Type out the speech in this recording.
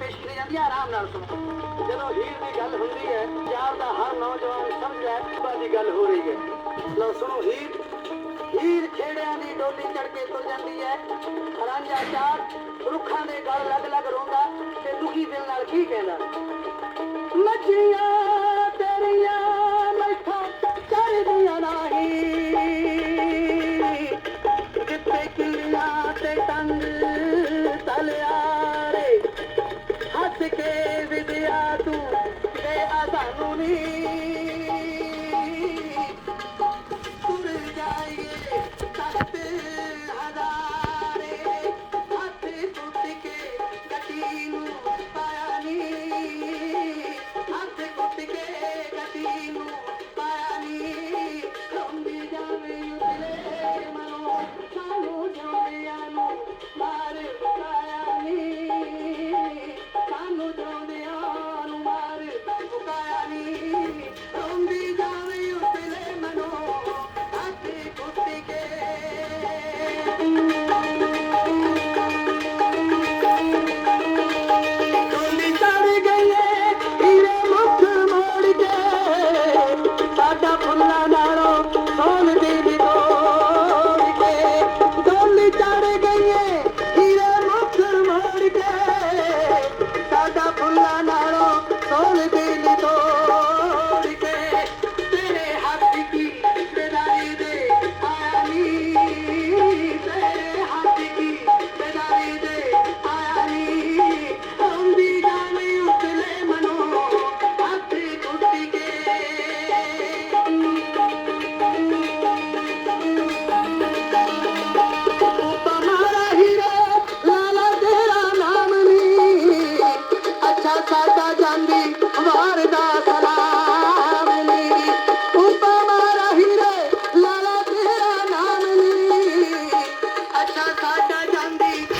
ਪੇਸ਼ ਕੀਤੀ ਜਾਂਦੀ ਹੈ ਆਰਾਮ ਨਾਲ ਸੁਣੋ। ਜਦੋਂ ਹੀਰ ਦੀ ਗੱਲ ਹੁੰਦੀ ਹੈ ਪੰਜਾਬ ਦਾ ਹਰ ਨੌਜਵਾਨ ਸਮਝਦਾ ਹੈ ਕਿ ਦੀ ਗੱਲ ਹੋ ਰਹੀ ਹੈ। ਲਓ ਸੁਣੋ ਹੀਰ। ਹੀਰ ਖੇੜਿਆਂ ਦੀ ਡੋਲੀ ਚੜ ਕੇ ਤੁਰ ਜਾਂਦੀ ਹੈ। ਰਾਂਝਾ ਚਾਰ ਰੁੱਖਾਂ ਦੇ ਗਲ ਲੱਗ ਲੱਗ ਰੋਂਦਾ ਤੇ ਦੁਖੀ ਦਿਲ ਨਾਲ ਕੀ ਕਹਿੰਦਾ? ਮੱਛੀਆਂ ਤੇਰੀਆਂ ਮੈਠਾਂ ਚੜਦੀਆਂ ਨਹੀਂ। ਜਿੱਤੇ ਕਿੱਲੀਆਂ ਤੇ ਟੰਗ ਤਲਿਆਰੇ জানুনী জানবি